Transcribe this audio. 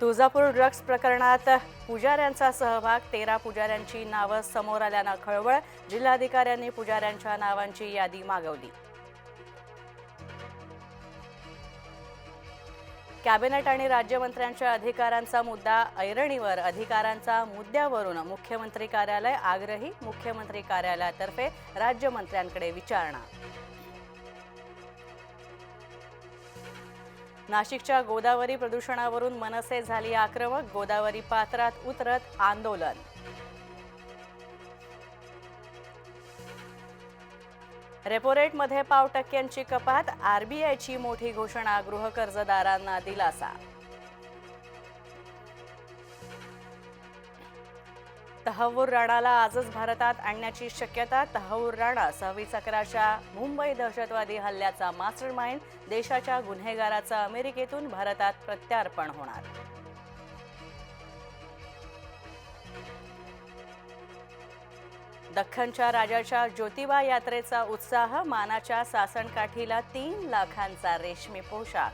Tuljapur drugs प्रकरणात पुजाऱ्यांचा सहभाग तेरा पुजाऱ्यांची नावं समोर आल्यानं खळबळ. जिल्हाधिकाऱ्यांनी पुजाऱ्यांच्या नावांची यादी मागवली. कॅबिनेट आणि राज्यमंत्र्यांच्या अधिकारांचा मुद्दा ऐरणीवर. अधिकारांचा मुद्द्यावरून मुख्यमंत्री कार्यालय आग्रही मुख्यमंत्री कार्यालयातर्फे राज्यमंत्र्यांकडे विचारणा. नाशिकच्या गोदावरी प्रदूषणावरून मनसे झाली आक्रमक गोदावरी पात्रात उतरत आंदोलन. रेपो रेटमध्ये पाव टक्क्यांची कपात आरबीआयची मोठी घोषणा गृहकर्जदारांना दिलासा. तहवूर राणाला आजच भारतात आणण्याची शक्यता. तहवूर राणा सव्वीस अकराच्या मुंबई दहशतवादी हल्ल्याचा मास्टर माइंड देशाच्या गुन्हेगाराचा अमेरिकेतून भारतात प्रत्यार्पण होणार. दख्खनच्या राजाच्या ज्योतिबा यात्रेचा उत्साह मानाच्या सासणकाठीला तीन लाखांचा रेशमी पोशाख.